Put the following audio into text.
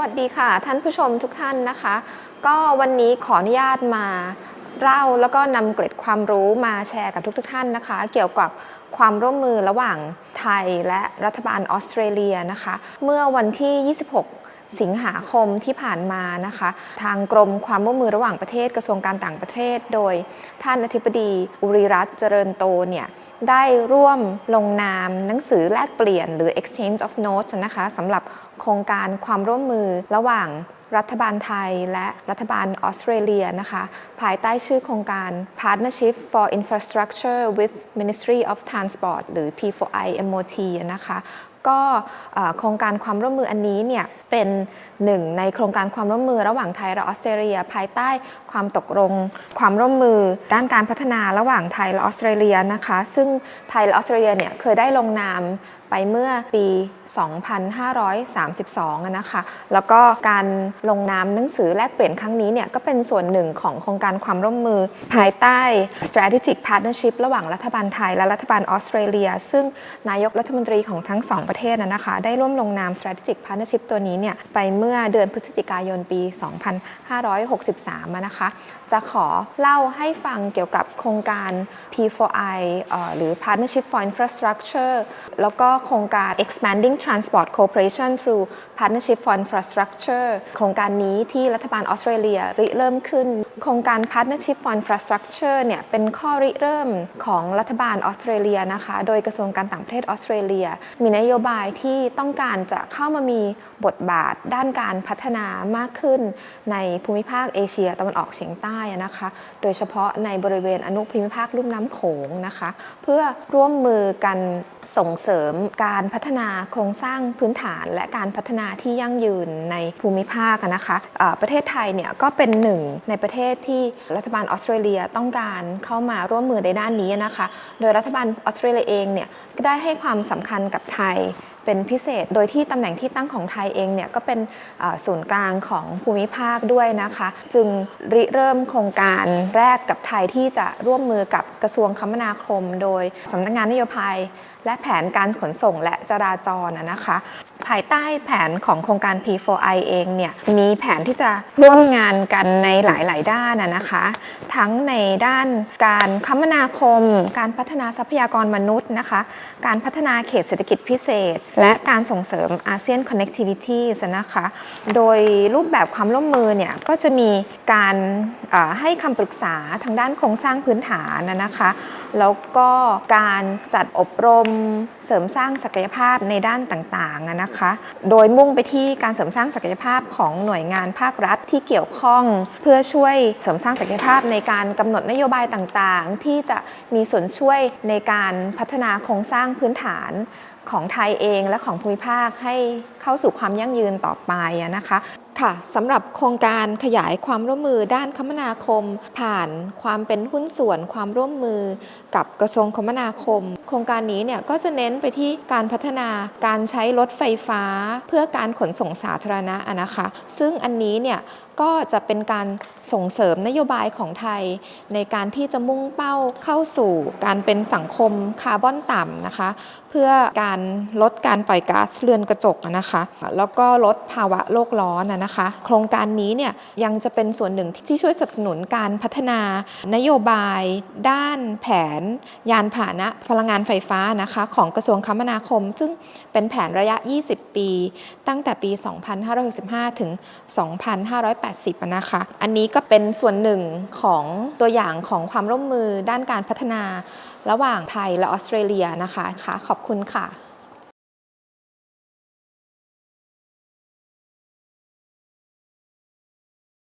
วัสดีค่ะ ท่านผู้ชมทุกท่านนะคะ ก็วันนี้ขออนุญาตมาเล่าแล้วก็นำเกร็ดความรู้มาแชร์กับทุกๆทท่านนะคะ เกี่ยวกับความร่วมมือระหว่างไทยและรัฐบาลออสเตรเลียนะคะ เมื่อวันที่ 26 สิงหาคมที่ผ่านมานะคะ ทางกรมความร่วมมือระหว่างประเทศกระทรวงการต่างประเทศ โดยท่านอธิบดีอุริรัตน์เจริญโตเนี่ยได้ร่วมลงนามหนังสือแลกเปลี่ยนหรือ exchange of notes นะคะสำหรับโครงการความร่วมมือระหว่างรัฐบาลไทยและรัฐบาลออสเตรเลียนะคะ ภายใต้ชื่อโครงการ Partnership for Infrastructure with Ministry of Transport หรือ P4I MOT นะคะ ก็โครงการความร่วมมืออันนี้เนี่ยเป็นหนึ่งในโครงการความร่วมมือระหว่างไทยและออสเตรเลีย ภายใต้ความตกลงความร่วมมือ ด้านการพัฒนาระหว่างไทยและออสเตรเลียนะคะ ซึ่งไทยและออสเตรเลียเนี่ยเคยได้ลงนาม ไปเมื่อปี 2532 นะคะ แล้วก็การลงนามหนังสือแลกเปลี่ยนครั้งนี้เนี่ยก็เป็นส่วนหนึ่งของโครงการความร่วมมือ ภายใต้ strategic partnership ระหว่างรัฐบาลไทยและรัฐบาลออสเตรเลีย ซึ่งนายกรัฐมนตรีของทั้งสองประเทศนะคะ ได้ร่วมลงนาม strategic partnership ตัวนี้เนี่ยไปเมื่อเดือนพฤศจิกายนปี 2563 นะคะ จะขอเล่าให้ฟังเกี่ยวกับโครงการ P4I หรือ Partnership for Infrastructure แล้วก็โครงการ Expanding Transport Cooperation through Partnership for Infrastructure โครงการนี้ที่รัฐบาลออสเตรเลียริเริ่มขึ้น โครงการ Partnership for Infrastructure เนี่ยเป็นข้อริเริ่มของรัฐบาลออสเตรเลียนะคะ โดยกระทรวงการต่างประเทศออสเตรเลีย มีนโยบายที่ต้องการจะเข้ามามีบทบาทด้านการพัฒนามากขึ้น ในภูมิภาคเอเชียตะวันออกเฉียงใต้นะคะ โดยเฉพาะในบริเวณอนุภูมิภาคลุ่มน้ำโขงนะคะ เพื่อร่วมมือกันส่งเสริมการพัฒนาโครงสร้างพื้นฐานและการพัฒนาที่ยั่งยืนในภูมิภาคนะคะประเทศไทยเนี่ยก็เป็นหนึ่งในประเทศที่รัฐบาลออสเตรเลียต้องการเข้ามาร่วมมือในด้านนี้นะคะ โดยรัฐบาลออสเตรเลียเองเนี่ยได้ให้ความสำคัญกับไทยเป็นพิเศษ โดยที่ตำแหน่งที่ตั้งของไทยเองเนี่ยก็เป็นศูนย์กลางของภูมิภาคด้วยนะคะ จึงริเริ่มโครงการแรกกับไทยที่จะร่วมมือกับกระทรวงคมนาคม โดยสำนักงานนโยบายและแผนการขนส่งและจราจรนะคะภายใต้แผนของโครงการ P4I เองเนี่ยมีแผนที่จะร่วมงานกันในหลาย ๆ ด้านนะนะคะ ทั้งในด้านการคมนาคม การพัฒนาทรัพยากรมนุษย์นะคะ การพัฒนาเขตเศรษฐกิจพิเศษ และการส่งเสริมอาเซียน Connectivity นะคะ โดยรูปแบบความร่วมมือเนี่ยก็จะมีการให้คำปรึกษาทางด้านโครงสร้างพื้นฐานนะนะคะแล้วก็การจัดอบรมเสริมสร้างศักยภาพในด้านต่างๆอะนะคะ โดยมุ่งไปที่การเสริมสร้างศักยภาพของหน่วยงานภาครัฐที่เกี่ยวข้อง เพื่อช่วยเสริมสร้างศักยภาพในการกำหนดนโยบายต่างๆ ที่จะมีส่วนช่วยในการพัฒนาโครงสร้างพื้นฐานของไทยเองและของภูมิภาคให้เข้าสู่ความยั่งยืนต่อไปนะคะ ค่ะสำหรับโครงการขยายความร่วมมือด้านคมนาคม ผ่านความเป็นหุ้นส่วนความร่วมมือกับกระทรวงคมนาคม โครงการนี้เนี่ยก็จะเน้นไปที่การพัฒนาการใช้รถไฟฟ้า เพื่อการขนส่งสาธารณะนะคะ ซึ่งอันนี้เนี่ยก็จะเป็นการส่งเสริมนโยบายของไทย ในการที่จะมุ่งเป้าเข้าสู่การเป็นสังคมคาร์บอนต่ำนะคะ เพื่อการลดการปล่อยก๊าซเรือนกระจกนะคะ แล้วก็ลดภาวะโลกร้อนอะนะคะ โครงการนี้เนี่ยยังจะเป็นส่วนหนึ่งที่ช่วยสนับสนุนการพัฒนานโยบาย ด้านแผน ยานพาหนะพลังงานไฟฟ้านะคะของกระทรวงคมนาคม ซึ่งเป็นแผนระยะ 20 ปี ตั้งแต่ปี 2565 ถึง 2580 นะคะ อันนี้ก็เป็นส่วนหนึ่งของตัวอย่างของความร่วมมือด้านการพัฒนาระหว่างไทยและออสเตรเลียนะคะค่ะขอบคุณค่ะ